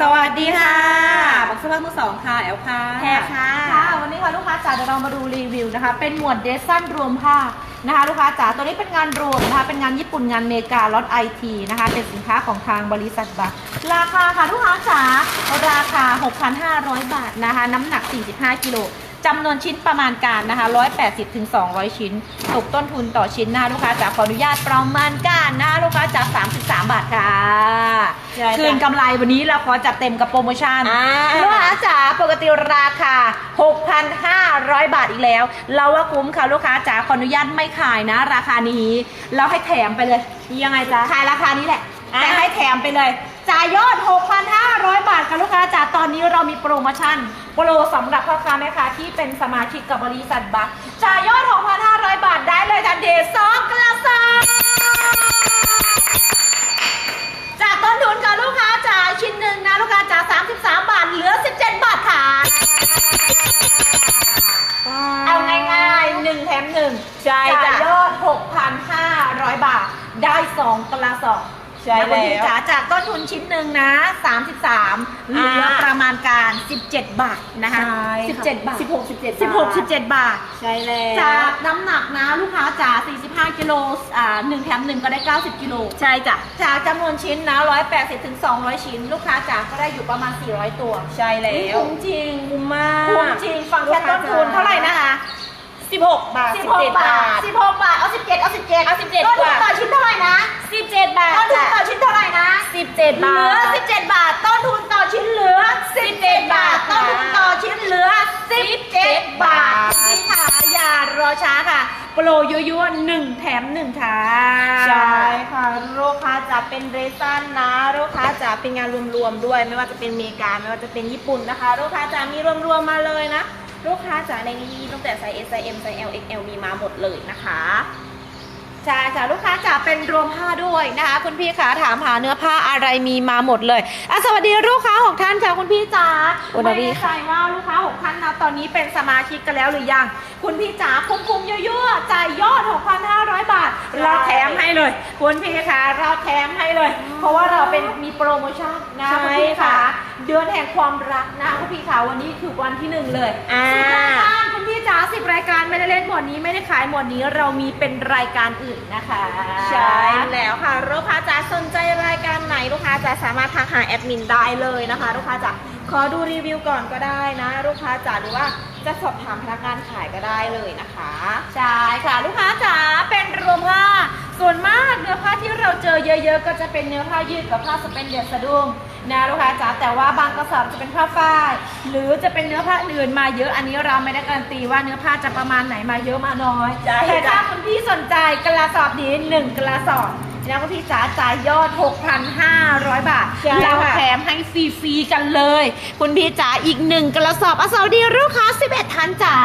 สวัสดีค่ะบอกเสื้อผ้ามือสองค่ะแอลค่ะแพรค่ะค่ะวันนี้ค่ะลูกค้าจ๋าเดี๋ยวเรามาดูรีวิวนะคะ เป็นหมวดเดซันรวมผ้านะคะลูกค้าจ๋าตัวนี้เป็นงานรวมนะคะ เป็นงานญี่ปุ่นงานเมกาล็อตไอทีนะคะ เป็นสินค้าของทางบริษัทบัคราคาค่ะลูกค้าจ๋าราคา 6,500 บาทนะคะ น้ำหนัก 45 กิโลจำนวนชิ้นประมาณการนะคะ 180ถึง200 ชิ้น ตกต้นทุนต่อชิ้นนะคะลูกค้าจ๋าขออนุญาตประมาณการนะคะลูกค้าจ๋า33 บาทค่ะใช่จ้ะ คืนกำไรวันนี้เราขอจัดเต็มกับโปรโมชั่นอ่าลูกค้าจ๋าปกติราคา 6,500 บาทอีกแล้ว เราว่าคุ้มค่ะลูกค้าจ๋าขออนุญาตไม่ขายนะ ราคานี้ เราให้แถมไปเลย ยังไงจ๊ะขายราคานี้แหละอ่าแต่ให้แถมไปเลยจ่ายยอด 6,500 บาทค่ะลูกค้าจ๋าตอนนี้เรามีโปรโมชั่น โปรสำหรับพ่อค้าแม่ค้าที่เป็นสมาชิกกับบริษัทบัคจ่ายยอด 6,500 บาทได้เลยทันทีสองกระสอบ จากต้นทุนค่ะลูกค้าจ๋า ชิ้นหนึ่งนะลูกค้าจ๋า33 บาท เหลือ 17 บาทค่ะ เอาง่ายๆหนึ่งแถมหนึ่งใช่จ้ะจ่ายยอด 6,500 บาท ได้ 2 กระสอบ ใช่นะคุณพี่แล้วจ๋าจากต้นทุนชิ้นหนึ่งนะ 33เหลือประมาณการ 17 บาทนะคะใช่ค่ะ17 บาทสิบหกสิบเจ็ด16 17 บาท ใช่แล้วจากน้ำหนักนะลูกค้าจ๋า45กิโลอ่า1แถม1ก็ได้ 90กิโลใช่จ้ะจากจำนวนชิ้นนะ 180ถึง200 ชิ้น ลูกค้าจ๋าก็ได้อยู่ประมาณ 400 ตัว ใช่แล้ว คุ้มจริงคุ้มมาก คุ้มจริงฟังแค่ต้นทุนเท่าไหร่นะคะ สิบหกบาทสิบเจ็ด16 บาท16 บาท เอา17เอา17เอา17ต้นทุนบาท ต่อชิ้นเท่าไหร่นะสิบเจ็ดบาทต้นทุนจ้ะต่อชิ้นเท่าไหร่นะสิบเจ็ดเหบาลือท 17 บาท ต้นทุนต่อชิ้นเหลือ 17 บาท ต้นทุนต่อชิ้นเหลือ 17 บาทนี่ค่ะอย่ารอช้าค่ะ โปรยั่วๆหนึ่งแถมหนึ่งค่ะ ใช่ค่ะลูกค้าจะเป็นเรซันนะลูกค้าจะเป็นงานรวมๆด้วย ไม่ว่าจะเป็นอเมริกาไม่ว่าจะเป็นญี่ปุ่นนะคะลูกค้าจะมีรวมๆมาเลยนะ ลูกค้าจะในนี้ตั้งแต่ไซส์ S ไซส์ M ไซส์ L XL มีมาหมดเลยนะคะ ใช่ค่ะลูกค้าจ๋าเป็นรวมผ้าด้วยนะคะ คุณพี่ขาถามหาเนื้อผ้าอะไรมีมาหมดเลยอะสวัสดีลูกค้าหกท่านค่ะคุณพี่จ๋าสวัสดีไม่แน่ใจว่าลูกค้าหกท่านนะตอนนี้เป็นสมาชิกกันแล้วหรือยัง คุณพี่จ๋าคุ้มคุ้มๆยั่วๆจ่ายยอด 6,500 บาท เราแถมให้เลย คุณพี่คะเราแถมให้เลย เพราะว่าเราเป็นมีโปรโมชั่นนะใช่คุณพี่ค่ะขาเดือนแห่งความรักนะคุณพี่ขาวันนี้คือวันที่หนึ่งเลย อ่าาสิบรายการไม่ได้เล่นหมวดนี้ไม่ได้ขายหมวดนี้เรามีเป็นรายการอื่นนะคะใช่แล้วค่ะลูกค้าจะสนใจรายการไหนลูกค้าจะสามารถทักหาแอดมินได้เลยนะคะ ลูกค้าจะขอดูรีวิวก่อนก็ได้นะ ลูกค้าจะหรือว่าจะสอบถามพนักงานขายก็ได้เลยนะคะ ใช่ค่ะลูก อเยอะๆ ก็จะเป็นเนื้อผ้ายืดกับผ้าสเปนเดียสะดุ้งนะลูกค้าจ๋าแต่ว่าบางกระสอบจะเป็นผ้าฝ้าย หรือจะเป็นเนื้อผ้าอื่นมาเยอะอันนี้เราไม่ได้การันตีว่าเนื้อผ้าจะประมาณไหนมาเยอะมาน้อยใช่แต่ถ้าจ้ะคุณพี่สนใจกระสอบนี้หนึ่งกระสอบนะคุณพี่จ๋าจ่ายยอด 6,500 บาทใช่เราค่ะแถมให้ฟรีๆกันเลย คุณพี่จ๋าอีกหนึ่งกระสอบอะสวัสดีลูกค้า 11ท่านจ๋า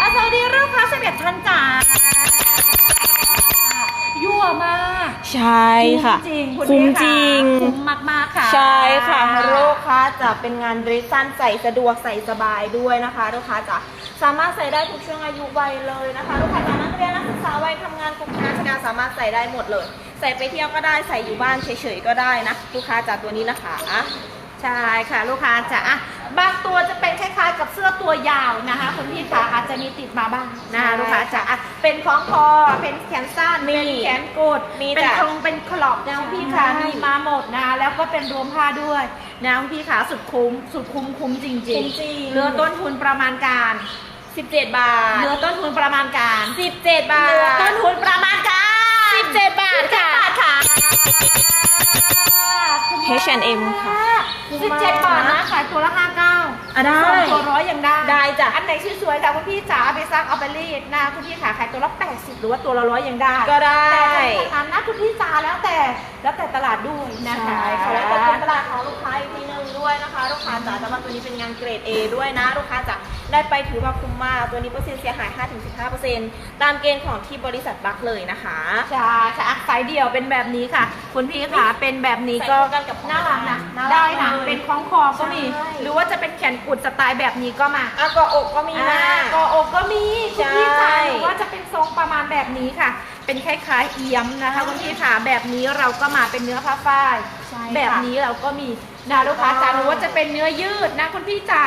อะสวัสดีลูกค้า 11ท่านจ๋ายั่ว มากใช่ค่ะคุ้มจริงคุณคุ้มพี่ะจริงคุ้มมากๆค่ะ ใช่ค่ะลูกค้าจะเป็นงานเรซันใส่สะดวกใส่สบายด้วยนะคะลูกค้าจะสามารถใส่ได้ทุกช่วงอายุวัยเลยนะคะลูกค้าจะนักเรียนนักศึกษาวัยทำงานกลุ่มราชการสามารถใส่ได้หมดเลย ใส่ไปเที่ยวก็ได้ใส่อยู่บ้านเฉยๆก็ได้นะลูกค้าจากตัวนี้นะคะใช่ค่ะลูกค้าจ๋าอะ บางตัวจะเป็นคล้ายๆ กับเสื้อตัวยาวนะคะคุณพี่ขาอาจจะมีติดมาบ้างนะคะใช่ลูกค้าจ๋าอะเป็นคล้องคอเป็นแขนสั้นมีเป็นแขนกดมีเป็นจ้ะคลงเป็นขลอบนะคุณพี่ขาใช่ มีมาหมดนะคะแล้วก็เป็นรวมผ้าด้วยนะคุณพี่ขาสุดคุ้มสุดคุ้มคุ้มจริงจริงๆๆเรือต้นทุนประมาณการ17 บาทเรือต้นทุนประมาณการ17 บาทเรือต้นทุนประมาณการ17 บาทค่ะบาทค่ะ H&M ค่ะ สิบเจ็ดบาทนะขายตัวละห้าเก้า อะได้ สองตัวร้อยยังได้ได้จ้ะ อันไหนสวยๆค่ะคุณพี่จ๋าเอาไปซักเอาไปรีดนะคุณพี่ขาขายตัวละ80 หรือว่าตัวละร้อยยังได้ก็ได้ แต่ถ้าทานนะคุณพี่จ๋าแล้วแต่แล้วแต่ตลาดด้วยนะคะใช่ค่ะ แล้วก็เป็นตลาดของลูกค้าอีกทีหนึงด้วยนะคะ ลูกค้าจ๋าแต่ว่าตัวนี้เป็นงานเกรด A ด้วยนะ ลูกค้าจะ ได้ไปถือว่าคุ้มมาก ตัวนี้เปอร์เซ็นต์เสียหาย 5-15%ตามเกณฑ์ของที่บริษัทบัคเลยนะคะใช่ค่ะอะสายเดี่ยวเป็นแบบนี้ค่ะ คุณพี่ขาเป็นแบบนี้ก็ใส่คู่กันกับน่ารักนะน่ารักได้นะเลยเป็นคล้องคอก็มี ใช่ หรือว่าจะเป็นแขนกุดสไตล์แบบนี้ก็มาอะเกาะอกก็มีนะอ่าก็อกก็มีคุณพี่จ๋าใช่หรือว่าจะเป็นทรงประมาณแบบนี้ค่ะ เป็นคล้ายๆเอี้ยมนะคะคุณพี่ขาแบบนี้เราก็มาเป็นเนื้อผ้าฝ้าย ใช่ค่ะ แบบนี้เราก็มีนะลูกค้าจ๋าหรือว่าจะเป็นเนื้อยืดนะคุณพี่จ๋า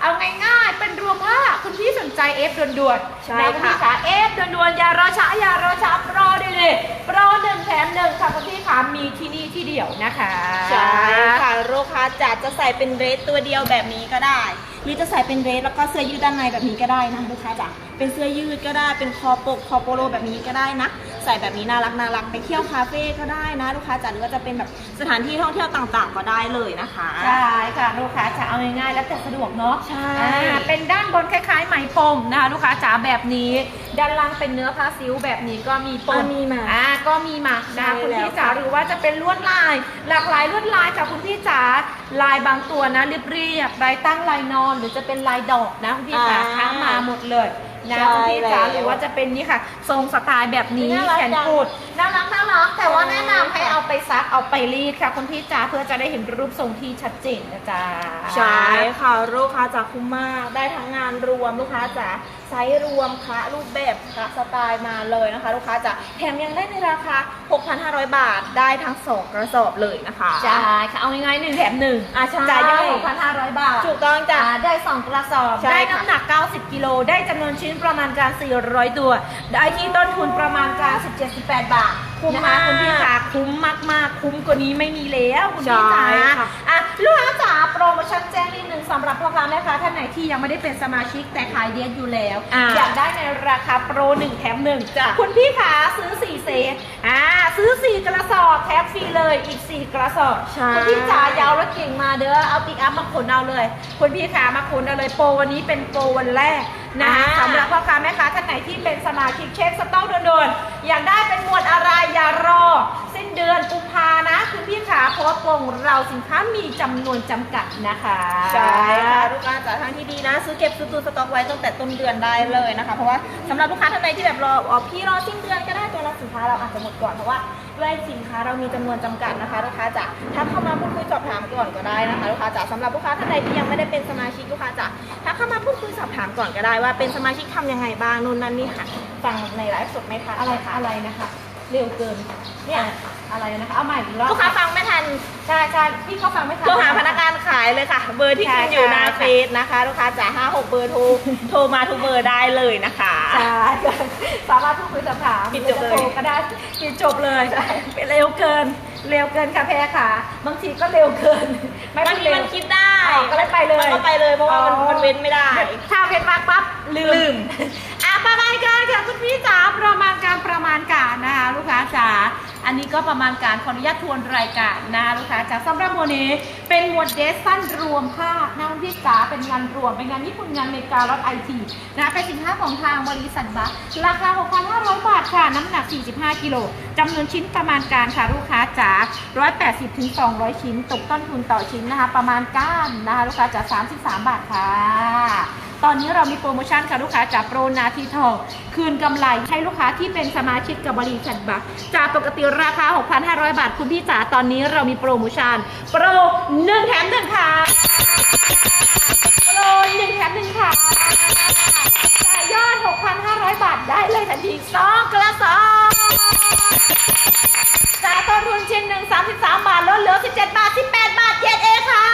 เอาง่ายๆ เป็นรวมผ้าคุณพี่สนใจเอฟด่วนใช่ๆนะคุณพี่ค่ะขาเอฟด่วนๆอย่ารอช้าอย่ารอช้าโปรได้เลยโปรหนึ่งแถมหนึ่งค่ะคุณพี่ขามีที่นี่ที่เดียวนะคะใช่ค่ะลูกค้าจะจะใส่เป็นเดรสตัวเดียวแบบนี้ก็ได้ หรือจะใส่เป็นเดรสแล้วก็เสื้อยืดด้านในแบบนี้ก็ได้นะลูกค้าจ๋าเป็นเสื้อยืดก็ได้เป็นคอปกคอโปโลแบบนี้ก็ได้นะ ใส่แบบนี้น่ารักน่ารักไปเที่ยวคาเฟ่ก็ได้นะลูกค้าจ๋าหรือว่าจะเป็นแบบสถานที่ท่องเที่ยวต่างๆ ก็ได้เลยนะคะใช่ค่ะลูกค้าจ๋าเอาง่ายๆแล้วแต่สะดวกเนาะใช่อ่าเป็นด้านบนคล้ายๆไหมพรมนะคะลูกค้าจ๋าแบบนี้ ด้านล่างเป็นเนื้อผ้าซิลแบบนี้ก็มีปอะมมีมาอ่าก็มีมานะคะใช่คุณแล้วพี่จ๋าหรือว่าจะเป็นลวดลาย หลากหลายลวดลายจากคุณพี่จ๋าลายบางตัวนะเรียบๆลายตั้งลายนอน หรือจะเป็นลายดอกนะคุณพี่จ๋าอ่าทั้งมาหมดเลย นะใช่คุณพี่จ๋าแล้วหรือว่าจะเป็นนี่ค่ะ ทรงสไตล์แบบนี้น่ารักแขนจังกุด น่ารักน่ารัก แต่ว่าใช่แนะนำให้เอาไปซักเอาไปรีดค่ะ คุณพี่จ๋าเพื่อจะได้เห็นรูปทรงที่ชัดเจนนะจ๊ะ ใช่ค่ะลูกค้าจากคุ้มมาก ได้ทั้งงานรวมลูกค้าจ๋าไซส์รวมคะรูปแบบคะสไตล์มาเลยนะคะ ลูกค้าจ๋าแถมยังได้ในราคา 6,500 บาทได้ทั้งสองกระสอบเลยนะคะใช่ค่ะเอาง่ายๆหนึ่งแถมหนึ่งอะใช่จ่ายยัง6,500 บาทถูกต้องจ้ะ อ่าได้2กระสอบใช่ได้ค่ะน้ำหนัก 90 กิโลได้จำนวนชิ้นประมาณการ 400 ตัว ได้ที่ต้นทุนประมาณการ 17-18 บาทคุ้มนะคะมากคุณพี่ขาคุ้มมากๆ คุ้มกว่านี้ไม่มีแล้วคุณพี่จ๋าใช่ค่ะอะลูกค้าจ๋าโปรโมชั่นแจ้งนิดนึงสำหรับพ่อค้าแม่ค้าท่านไหนที่ยังไม่ได้เป็นสมาชิกแต่ขายเดียนอยู่แล้วอ่าอยากได้ในราคาโปร1แถม1จ้ะคุณพี่ขาซื้อ4เซตอ่าซื้อ4กระสอบแถมฟรีเลยอีก4กระสอบใช่คุณพี่จ๋ายาวรถเก่งมาเด้อเอาปิกอัพมาขนเอาเลย คุณพี่ขามาขนเอาเลยโปรวันนี้เป็นโปรวันแรก นะอ่าสำหรับพ่อค้าแม่ค้าท่านไหนที่เป็นสมาชิกเช็คสต็อกด่วนๆอยากได้เป็นหมวดอะไรอย่ารอสิ้น เดือนกุมภานะ คุณพี่ขาเพราะว่าโปรของเราสินค้ามีจำนวนจำกัดนะคะใช่ค่ะลูกค้าจ๋าทางที่ดีนะ ซื้อเก็บซื้อตูสต็อกไว้ตั้งแต่ต้นเดือนได้เลยนะคะ เพราะว่าสำหรับลูกค้าท่านใดที่แบบรออ๋อพี่รอสิ้นเดือนก็ได้ตัวละสินค้าเราอาจจะหมดก่อนเพราะว่าด้วยสินค้าเรามีจำนวนจำกัดนะคะลูกค้าจ๋าทักเข้ามาพูดคุยสอบถามก่อนก็ได้นะคะลูกค้าจ๋าสำหรับลูกค้าท่านใดที่ยังไม่ได้เป็นสมาชิกลูกค้าจ๋าทักเข้ามาพูดคุยสอบถามก่อนก็ได้ว่าเป็นสมาชิกทำยังไงบ้างนู่นนั่นนี่ค่ะฟังในไลฟ์สดไหมคะอะไรคะอะไรนะคะ เร็วเกินเนี่ย อะไรนะคะเอาใหม่อีกรอบลูกค้าฟังไม่ทันใช่ใช่พี่เขาฟังไม่ทัน โทรหาพนักงานขายเลยค่ะ เบอร์ที่ขึ้นอยู่หน้าใช่ค่ะเฟซนะคะ ลูกค้าจ๋าห้าหกเบอร์โทรโทรมาทุกเบอร์ได้เลยนะคะใช่สามารถพูดคุยสอบถามปิดจบเลยหรือจะโทรก็ได้ปิดจบเลยเป็นเร็วเกิน เร็วเกินค่ะแพรค่ะ บางทีก็เร็วเกินไม่บางทีเร็วมันคิดได้อ๋อก็เลยไปเลยมันก็ไปเลยเพราะว่ามันอ๋อมันเว้นไม่ได้ ถ้าเพชรมากปั๊บลืมลืมอะ ประมาณการค่ะคุณพี่จ๋าประมาณการประมาณการนะคะลูกค้าจ๋าอันนี้ก็ประมาณการขออนุญาตทวนรายการนะลูกค้าจ๋าสำหรับโมวดนี้เป็นหมวดเดซสั้นรวมผ้านะคุณพี่จ๋าเป็นงานรวมเป็นงานญี่ปุ่นงานเมการถไอทีนะเป็นสินค้าของทางบริษัทบัคราคา 6,500 บาทค่ะน้ำหนัก 45 กิโลจำนวนชิ้นประมาณการค่ะลูกค้าจ๋า180ถึง200 ชิ้นตกต้นทุนต่อชิ้นนะคะประมาณก้านนะคะลูกค้าจ๋า33 บาทค่ะ ตอนนี้เรามีโปรโมชั่นค่ะลูกค้าจากโปรนาทีทองคืนกำไรให้ลูกค้าที่เป็นสมาชิกกับบริษัทบัคจากปกติราคา 6,500 บาท คุณพี่จ๋าตอนนี้เรามีโปรโมชั่นโปร1แถม1ค่ะโปร1แถม1ค่ะจ่ายยอด 6,500 บาทได้เลยทันที2กระสอบจากต้นทุนชิ้นหนึ่ง33 บาทลดเหลือ 17 บาท 18 บาทเจ็ดเองค่ะ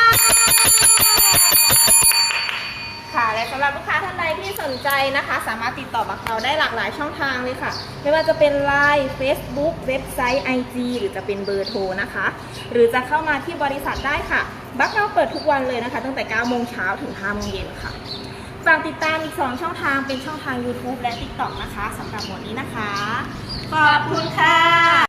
ค่ะ และสำหรับลูกค้าท่านใดที่สนใจนะคะ สามารถติดต่อบักเราได้หลากหลายช่องทางเลยค่ะ ไม่ว่าจะเป็น Line Facebook เว็บไซต์ IG หรือจะเป็นเบอร์โทรนะคะ หรือจะเข้ามาที่บริษัทได้ค่ะ บักเราเปิดทุกวันเลยนะคะ ตั้งแต่ 9 โมงเช้าถึง 5 โมงเย็นค่ะฝากติดตามอีก 2 ช่องทางเป็นช่องทาง YouTube และ TikTok นะคะสำหรับหมวดนี้นะคะ ขอบคุณค่ะ